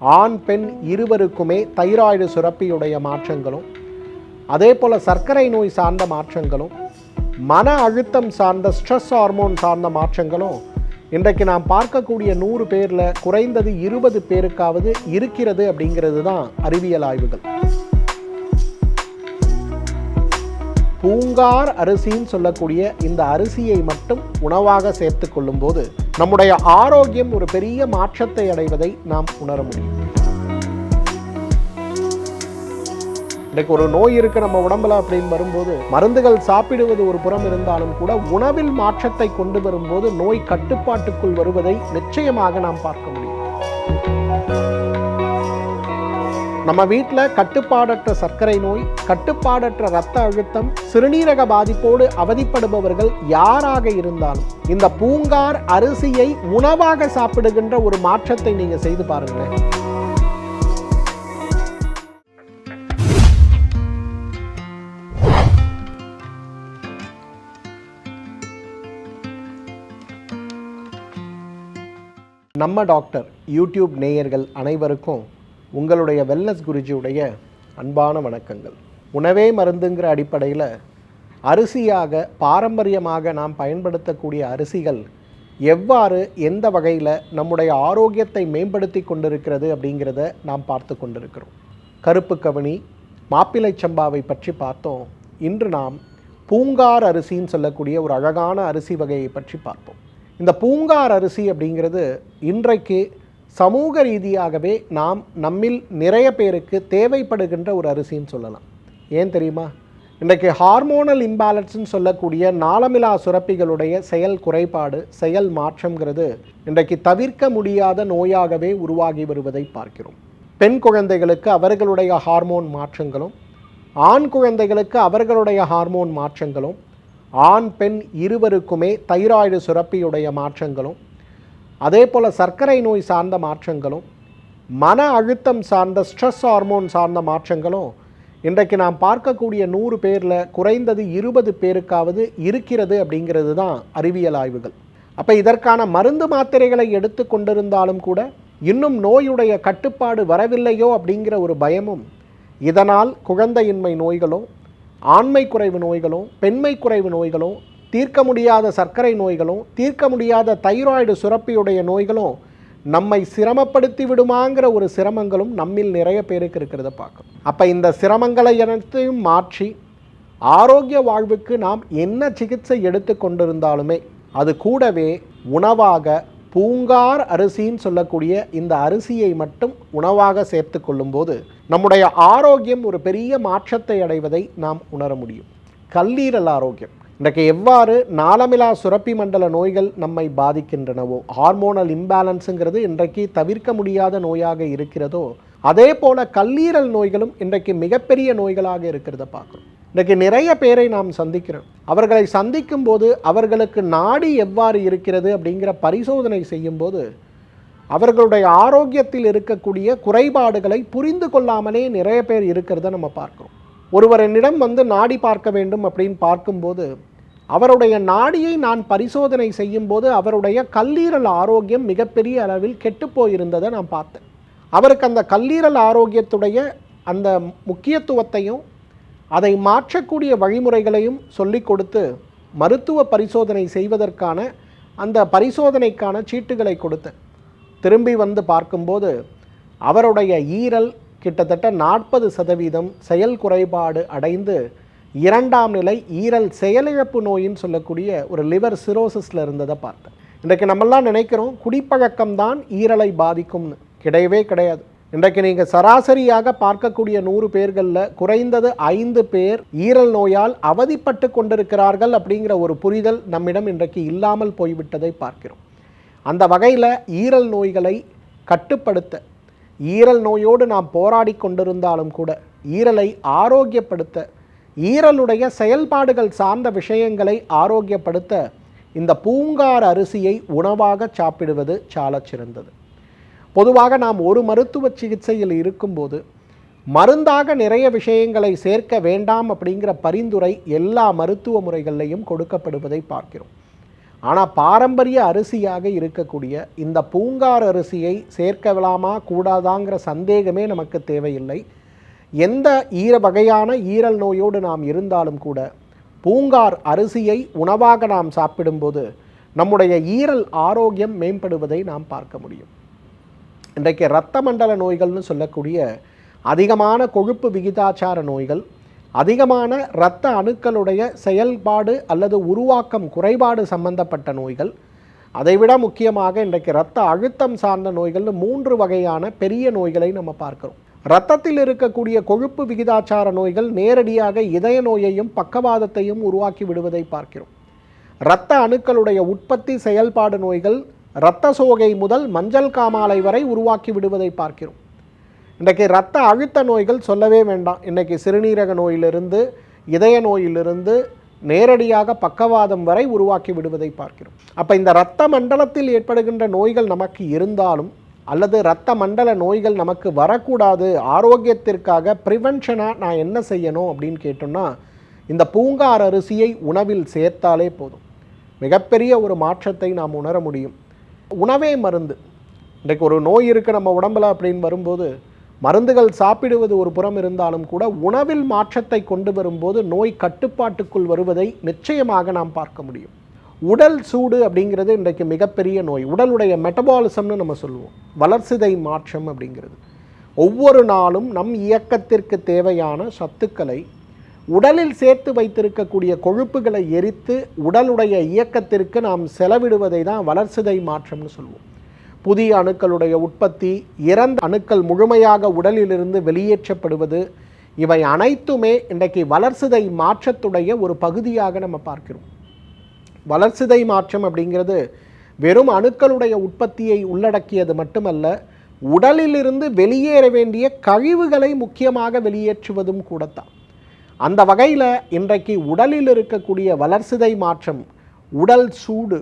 ஆண் பெண் இருவருக்குமே தைராய்டு சுரப்பியுடைய மாற்றங்களும் அதே போல் சர்க்கரை நோய் சார்ந்த மாற்றங்களும் மன அழுத்தம் சார்ந்த ஸ்ட்ரெஸ் ஹார்மோன் சார்ந்த மாற்றங்களும் இன்றைக்கு நாம் பார்க்கக்கூடிய நூறு பேரில் குறைந்தது இருபது பேருக்காவது இருக்கிறது அப்படிங்கிறது தான் அறிவியல் ஆய்வுகள். பூங்கார் அரிசின்னு சொல்லக்கூடிய இந்த அரிசியை மட்டும் உணவாக சேர்த்து கொள்ளும்போது நம்முடைய ஆரோக்கியம் ஒரு பெரிய மாற்றத்தை அடைவதை நாம் உணர முடியும். இன்றைக்கு ஒரு நோய் இருக்கு நம்ம உடம்புல அப்படின்னு வரும்போது மருந்துகள் சாப்பிடுவது ஒரு புறம் இருந்தாலும் கூட உணவில் மாற்றத்தை கொண்டு வரும்போது நோய் கட்டுப்பாட்டுக்குள் வருவதை நிச்சயமாக நாம் பார்க்க முடியும். நம்ம வீட்டில் கட்டுப்பாடற்ற சர்க்கரை நோய் கட்டுப்பாடற்ற இரத்த அழுத்தம் சிறுநீரக பாதிப்போடு அவதிப்படுபவர்கள் யாராக இருந்தாலும் இந்த பூங்கார் அரிசியை உணவாக சாப்பிடுகின்ற ஒரு மாற்றத்தை நீங்க செய்து பாருங்களேன். நம்ம டாக்டர் யூடியூப் நேயர்கள் அனைவருக்கும் உங்களுடைய வெல்னஸ் குருஜியுடைய அன்பான வணக்கங்கள். உணவே மருந்துங்கிற அடிப்படையில் அரிசியாக பாரம்பரியமாக நாம் பயன்படுத்தக்கூடிய அரிசிகள் எவ்வாறு எந்த வகையில் நம்முடைய ஆரோக்கியத்தை மேம்படுத்தி கொண்டிருக்கிறது அப்படிங்கிறத நாம் பார்த்து கொண்டிருக்கிறோம். கருப்பு கவனி மாப்பிள்ளை சம்பாவை பற்றி பார்த்தோம். இன்று நாம் பூங்கார் அரிசின்னு சொல்லக்கூடிய ஒரு அழகான அரிசி வகையை பற்றி பார்ப்போம். இந்த பூங்கார் அரிசி அப்படிங்கிறது இன்றைக்கு சமூக ரீதியாகவே நாம் நம்மில் நிறைய பேருக்கு தேவைப்படுகின்ற ஒரு அரிசின்னு சொல்லலாம். ஏன் தெரியுமா? இன்றைக்கு ஹார்மோனல் இம்பேலன்ஸ்னு சொல்லக்கூடிய நாளமிலா சுரப்பிகளுடைய செயல் குறைபாடு செயல் மாற்றங்கிறது இன்றைக்கு தவிர்க்க முடியாத நோயாகவே உருவாகி வருவதை பார்க்கிறோம். பெண் குழந்தைகளுக்கு அவர்களுடைய ஹார்மோன் மாற்றங்களும் ஆண் குழந்தைகளுக்கு அவர்களுடைய ஹார்மோன் மாற்றங்களும் ஆண் பெண் இருவருக்குமே தைராய்டு சுரப்பியுடைய மாற்றங்களும் அதே போல் சர்க்கரை நோய் சார்ந்த மாற்றங்களும் மன அழுத்தம் சார்ந்த ஸ்ட்ரெஸ் ஹார்மோன் சார்ந்த மாற்றங்களும் இன்றைக்கு நாம் பார்க்கக்கூடிய நூறு பேரில் குறைந்தது இருபது பேருக்காவது இருக்கிறது அப்படிங்கிறது தான் அறிவியல் ஆய்வுகள். அப்போ இதற்கான மருந்து மாத்திரைகளை எடுத்து கொண்டிருந்தாலும் கூட இன்னும் நோயுடைய கட்டுப்பாடு வரவில்லையோ அப்படிங்கிற ஒரு பயமும் இதனால் குழந்தையின்மை நோய்களோ ஆண்மை குறைவு நோய்களும் பெண்மை குறைவு நோய்களும் தீர்க்க முடியாத சர்க்கரை நோய்களும் தீர்க்க முடியாத தைராய்டு சுரப்பியுடைய நோய்களும் நம்மை சிரமப்படுத்தி விடுமாங்கிற ஒரு சிரமங்களும் நம்மில் நிறைய பேருக்கு இருக்கிறத பார்க்கணும். அப்போ இந்த சிரமங்களை அனைத்தையும் மாற்றி ஆரோக்கிய வாழ்வுக்கு நாம் என்ன சிகிச்சை எடுத்து கொண்டிருந்தாலுமே அது கூடவே உணவாக பூங்கார் அரிசின்னு சொல்லக்கூடிய இந்த அரிசியை மட்டும் உணவாக சேர்த்து கொள்ளும்போது நம்முடைய ஆரோக்கியம் ஒரு பெரிய மாற்றத்தை அடைவதை நாம் உணர முடியும். கல்லீரல் ஆரோக்கியம். இன்றைக்கு எவ்வாறு நாளமிலா சுரப்பி மண்டல நோய்கள் நம்மை பாதிக்கின்றனவோ ஹார்மோனல் இம்பேலன்ஸுங்கிறது இன்றைக்கு தவிர்க்க முடியாத நோயாக இருக்கிறதோ அதே போல கல்லீரல் நோய்களும் இன்றைக்கு மிகப்பெரிய நோய்களாக இருக்கிறத பார்க்குறோம். இன்றைக்கு நிறைய பேரை நாம் சந்திக்கிறோம். அவர்களை சந்திக்கும் போது அவர்களுக்கு நாடி எவ்வாறு இருக்கிறது அப்படிங்கிற பரிசோதனை செய்யும்போது அவர்களுடைய ஆரோக்கியத்தில் இருக்கக்கூடிய குறைபாடுகளை புரிந்து கொள்ளாமலே நிறைய பேர் இருக்கிறத நம்ம பார்க்குறோம். ஒருவர் என்னிடம் வந்து நாடி பார்க்க வேண்டும் அப்படின்னு பார்க்கும்போது அவருடைய நாடியை நான் பரிசோதனை செய்யும்போது அவருடைய கல்லீரல் ஆரோக்கியம் மிகப்பெரிய அளவில் கெட்டுப்போயிருந்ததை நான் பார்த்தேன். அவருக்கு அந்த கல்லீரல் ஆரோக்கியத்துடைய அந்த முக்கியத்துவத்தையும் அதை மாற்றக்கூடிய வழிமுறைகளையும் சொல்லிக் கொடுத்து மருத்துவ பரிசோதனை செய்வதற்கான அந்த பரிசோதனைக்கான சீட்டுகளை கொடுத்தேன். திரும்பி வந்து பார்க்கும்போது அவருடைய ஈரல் கிட்டத்தட்ட நாற்பது சதவீதம் செயல் குறைபாடு அடைந்து இரண்டாம் நிலை ஈரல் செயலிழப்பு நோயின்னு சொல்லக்கூடிய ஒரு லிவர் சிரோசிஸில் இருந்ததை பார்த்தேன். இன்றைக்கு நம்மெல்லாம் நினைக்கிறோம் குடிப்பழக்கம் தான் ஈரலை பாதிக்கும்னு. கிடையவே கிடையாது. இன்றைக்கு நீங்கள் சராசரியாக பார்க்கக்கூடிய நூறு பேர்களில் குறைந்தது ஐந்து பேர் ஈரல் நோயால் அவதிப்பட்டு கொண்டிருக்கிறார்கள் அப்படிங்கிற ஒரு புரிதல் நம்மிடம் இன்றைக்கு இல்லாமல் போய்விட்டதை பார்க்கிறோம். அந்த வகையில் ஈரல் நோய்களை கட்டுப்படுத்த ஈரல் நோயோடு நாம் போராடி கொண்டிருந்தாலும் கூட ஈரலை ஆரோக்கியப்படுத்த ஈரலுடைய செயல்பாடுகள் சார்ந்த விஷயங்களை ஆரோக்கியப்படுத்த இந்த பூங்கார் அரிசியை உணவாக சாப்பிடுவது சாலச் சிறந்தது பொதுவாக நாம் ஒரு மருத்துவ சிகிச்சையில் இருக்கும்போது மருந்தாக நிறைய விஷயங்களை சேர்க்க வேண்டாம் அப்படிங்கிற பரிந்துரை எல்லா மருத்துவ முறைகள்லையும் கொடுக்கப்படுவதை பார்க்கிறோம். ஆனால் பாரம்பரிய அரிசியாக இருக்கக்கூடிய இந்த பூங்கார் அரிசியை சேர்க்கலாமா கூடாதாங்கிற சந்தேகமே நமக்கு தேவையில்லை. எந்த ஈர வகையான ஈரல் நோயோடு நாம் இருந்தாலும் கூட பூங்கார் அரிசியை உணவாக நாம் சாப்பிடும்போது நம்முடைய ஈரல் ஆரோக்கியம் மேம்படுவதை நாம் பார்க்க முடியும். இன்றைக்கு இரத்த மண்டல நோய்கள்னு சொல்லக்கூடிய அதிகமான கொழுப்பு விகிதாச்சார நோய்கள் அதிகமான இரத்த அணுக்களுடைய செயல்பாடு அல்லது உருவாக்கம் குறைபாடு சம்பந்தப்பட்ட நோய்கள் அதைவிட முக்கியமாக இன்றைக்கு இரத்த அழுத்தம் சார்ந்த நோய்கள்னு மூன்று வகையான பெரிய நோய்களை நம்ம பார்க்குறோம். இரத்தத்தில் இருக்கக்கூடிய கொழுப்பு விகிதாச்சார நோய்கள் நேரடியாக இதய நோயையும் பக்கவாதத்தையும் உருவாக்கி விடுவதை பார்க்கிறோம். இரத்த அணுக்களுடைய உற்பத்தி செயல்பாடு நோய்கள் இரத்த சோகை முதல் மஞ்சள் காமாலை வரை உருவாக்கி விடுவதை பார்க்கிறோம். இன்றைக்கு இரத்த அழுத்த நோய்கள் சொல்லவே வேண்டாம். இன்றைக்கி சிறுநீரக நோயிலிருந்து இதய நோயிலிருந்து நேரடியாக பக்கவாதம் வரை உருவாக்கி விடுவதை பார்க்கிறோம். அப்போ இந்த இரத்த மண்டலத்தில் ஏற்படுகின்ற நோய்கள் நமக்கு இருந்தாலும் அல்லது இரத்த மண்டல நோய்கள் நமக்கு வரக்கூடாது ஆரோக்கியத்திற்காக ப்ரிவென்ஷனாக நான் என்ன செய்யணும் அப்படின்னு கேட்டோம்னா இந்த பூங்கார் அரிசியை உணவில் சேர்த்தாலே போதும். மிகப்பெரிய ஒரு மாற்றத்தை நாம் உணர முடியும். உணவே மருந்து. இன்றைக்கு ஒரு நோய் இருக்குது நம்ம உடம்புல அப்படின்னு வரும்போது மருந்துகள் சாப்பிடுவது ஒரு புறம் இருந்தாலும் கூட உணவில் மாற்றத்தை கொண்டு வரும்போது நோய் கட்டுப்பாட்டுக்குள் வருவதை நிச்சயமாக நாம் பார்க்க முடியும். உடல் சூடு அப்படிங்கிறது இன்றைக்கு மிகப்பெரிய நோய். உடலுடைய மெட்டபாலிசம்னு நம்ம சொல்லுவோம். வளர்சிதை மாற்றம் அப்படிங்கிறது. ஒவ்வொரு நாளும் நம் இயக்கத்திற்கு தேவையான சத்துக்களை உடலில் சேர்த்து வைத்திருக்கக்கூடிய கொழுப்புகளை எரித்து உடலுடைய இயக்கத்திற்கு நாம் செலவிடுவதை தான் வளர்சிதை மாற்றம்னு சொல்லுவோம். புதிய அணுக்களுடைய உற்பத்தி இறந்த அணுக்கள் முழுமையாக உடலிலிருந்து வெளியேற்றப்படுவது இவை அனைத்துமே இன்றைக்கு வளர்சிதை மாற்றத்துடைய ஒரு பகுதியாக நம்ம பார்க்கிறோம். வளர்சிதை மாற்றம் அப்படிங்கிறது வெறும் அணுக்களுடைய உற்பத்தியை உள்ளடக்கியது மட்டுமல்ல உடலிலிருந்து வெளியேற வேண்டிய கழிவுகளை முக்கியமாக வெளியேற்றுவதும் கூடத்தான். அந்த வகையில் இன்றைக்கு உடலில் இருக்கக்கூடிய வளர்சிதை மாற்றம் உடல் சூடு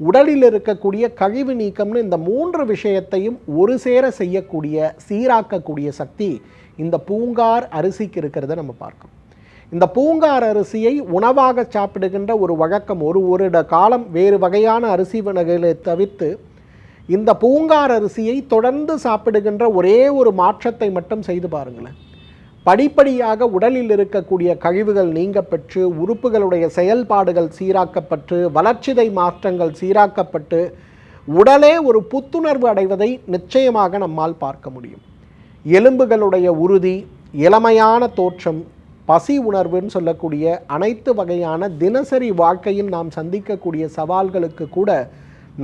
உடலில் இருக்கக்கூடிய கழிவு நீக்கம்னு இந்த மூன்று விஷயத்தையும் ஒரு சேர செய்யக்கூடிய சீராக்கக்கூடிய சக்தி இந்த பூங்கார் அரிசிக்கு இருக்கிறத நம்ம பார்க்கணும். இந்த பூங்கார் அரிசியை உணவாக சாப்பிடுகின்ற ஒரு வழக்கம் ஒரு ஒரு காலம் வேறு வகையான அரிசி வகைகளை தவிர்த்து இந்த பூங்கார் அரிசியை தொடர்ந்து சாப்பிடுகின்ற ஒரே ஒரு மாற்றத்தை மட்டும் செய்து பாருங்களேன். படிப்படியாக உடலில் இருக்கக்கூடிய கழிவுகள் நீங்க பெற்று உறுப்புகளுடைய செயல்பாடுகள் சீராக்கப்பட்டு வளர்ச்சிதை மாற்றங்கள் சீராக்கப்பட்டு உடலே ஒரு புத்துணர்வு அடைவதை நிச்சயமாக நம்மால் பார்க்க முடியும். எலும்புகளுடைய உறுதி இளமையான தோற்றம் பசி உணர்வுன்னு சொல்லக்கூடிய அனைத்து வகையான தினசரி வாழ்க்கையில் நாம் சந்திக்கக்கூடிய சவால்களுக்கு கூட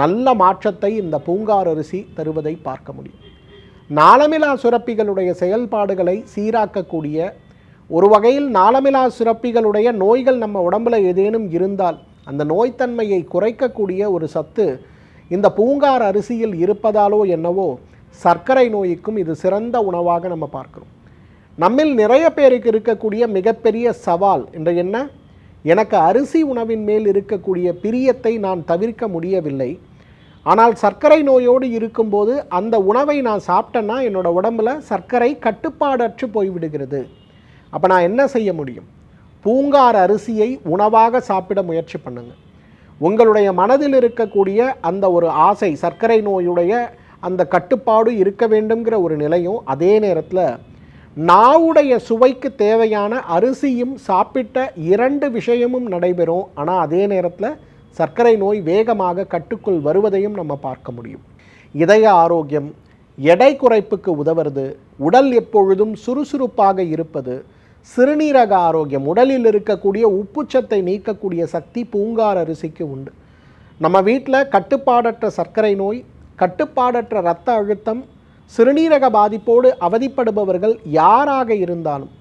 நல்ல மாற்றத்தை இந்த பூங்கார் அரிசி தருவதை பார்க்க முடியும். நாளமிலா சுரப்பிகளுடைய செயல்பாடுகளை சீராக்கக்கூடிய ஒரு வகையில் நாளமிலா சுரப்பிகளுடைய நோய்கள் நம்ம உடம்புல ஏதேனும் இருந்தால் அந்த நோய்த்தன்மையை குறைக்கக்கூடிய ஒரு சத்து இந்த பூங்கார் அரிசியில் இருப்பதாலோ என்னவோ சர்க்கரை நோய்க்கும் இது சிறந்த உணவாக நம்ம பார்க்கிறோம். நம்மில் நிறைய பேருக்கு இருக்கக்கூடிய மிகப்பெரிய சவால் என்ற என்ன? எனக்கு அரிசி உணவின் மேல் இருக்கக்கூடிய பிரியத்தை நான் தவிர்க்க முடியவில்லை. ஆனால் சர்க்கரை நோயோடு இருக்கும்போது அந்த உணவை நான் சாப்பிட்டேன்னா என்னோட உடம்புல சர்க்கரை கட்டுப்பாடற்று போய்விடுகிறது. அப்போ நான் என்ன செய்ய முடியும்? பூங்கார் அரிசியை உணவாக சாப்பிட முயற்சி பண்ணுங்க. உங்களுடைய மனதில் இருக்கக்கூடிய அந்த ஒரு ஆசை சர்க்கரை நோயுடைய அந்த கட்டுப்பாடு இருக்க வேண்டுங்கிற ஒரு நிலையும் அதே நேரத்தில் நாவுடைய சுவைக்கு தேவையான அரிசியும் சாப்பிட்ட இரண்டு விஷயமும் நடைபெறும். ஆனால் அதே நேரத்தில் சர்க்கரை நோய் வேகமாக கட்டுக்குள் வருவதையும் நம்ம பார்க்க முடியும். இதய ஆரோக்கியம் எடை குறைப்புக்கு உதவுறது உடல் எப்பொழுதும் சுறுசுறுப்பாக இருப்பது சிறுநீரக ஆரோக்கியம் உடலில் இருக்கக்கூடிய உப்புச்சத்தை நீக்கக்கூடிய சக்தி பூங்கார் அரிசிக்கு உண்டு. நம்ம வீட்டில் கட்டுப்பாடற்ற சர்க்கரை நோய் கட்டுப்பாடற்ற இரத்த அழுத்தம் சிறுநீரக பாதிப்போடு அவதிப்படுபவர்கள் யாராக இருந்தாலும்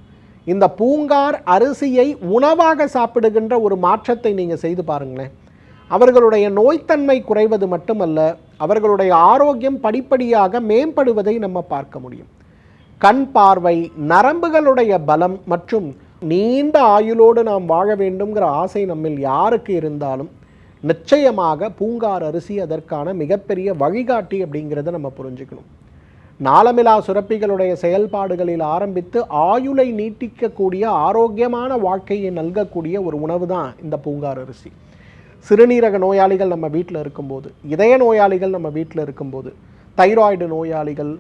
இந்த பூங்கார் அரிசியை உணவாக சாப்பிடுகின்ற ஒரு மாற்றத்தை நீங்கள் செய்து பாருங்களேன். அவர்களுடைய நோய்த்தன்மை குறைவது மட்டுமல்ல அவர்களுடைய ஆரோக்கியம் படிப்படியாக மேம்படுவதை நம்ம பார்க்க முடியும். கண் பார்வை நரம்புகளுடைய பலம் மற்றும் நீண்ட ஆயுளோடு நாம் வாழ வேண்டுங்கிற ஆசை நம்மில் யாருக்கு இருந்தாலும் நிச்சயமாக பூங்கார் அரிசி அதற்கான மிகப்பெரிய வழிகாட்டி அப்படிங்கிறத நம்ம புரிஞ்சுக்கணும். நாளமிலா சுரப்பிகளுடைய செயல்பாடுகளில் ஆரம்பித்து ஆயுளை நீட்டிக்கக்கூடிய ஆரோக்கியமான வாழ்க்கையை நல்கக்கூடிய ஒரு உணவு தான் இந்த பூங்கார் அரிசி. சிறுநீரக நோயாளிகள் நம்ம வீட்டில் இருக்கும்போது இதய நோயாளிகள் நம்ம வீட்டில் இருக்கும்போது தைராய்டு நோயாளிகள்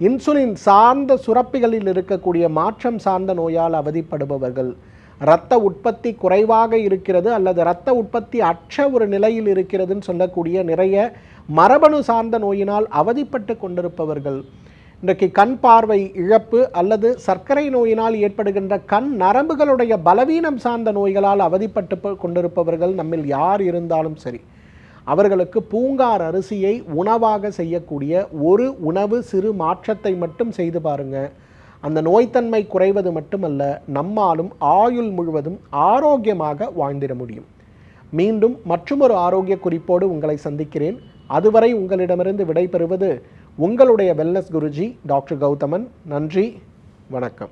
இன்சுலின் சார்ந்த சுரப்பிகளில் இருக்கக்கூடிய மாற்றம் சார்ந்த நோயால் அவதிப்படுபவர்கள் இரத்த உற்பத்தி குறைவாக இருக்கிறது அல்லது இரத்த உற்பத்தி அற்ற ஒரு நிலையில் இருக்கிறதுன்னு சொல்லக்கூடிய நிறைய மரபணு சார்ந்த நோயினால் அவதிப்பட்டு கொண்டிருப்பவர்கள் இன்றைக்கு கண் பார்வை இழப்பு அல்லது சர்க்கரை நோயினால் ஏற்படுகின்ற கண் நரம்புகளுடைய பலவீனம் சார்ந்த நோய்களால் அவதிப்பட்டு கொண்டிருப்பவர்கள் நம்மில் யார் இருந்தாலும் சரி அவர்களுக்கு பூங்கார் அரிசியை உணவாக செய்யக்கூடிய ஒரு உணவு சிறு மாற்றத்தை மட்டும் செய்து பாருங்க. அந்த நோய்த்தன்மை குறைவது மட்டுமல்ல நம்மாலும் ஆயுள் முழுவதும் ஆரோக்கியமாக வாழ்ந்திட முடியும். மீண்டும் மற்றொரு ஆரோக்கிய குறிப்போடு உங்களை சந்திக்கிறேன். அதுவரை உங்களிடமிருந்து விடைபெறுவது உங்களுடைய வெல்னஸ் குருஜி டாக்டர் கௌதமன் நன்றி வணக்கம்.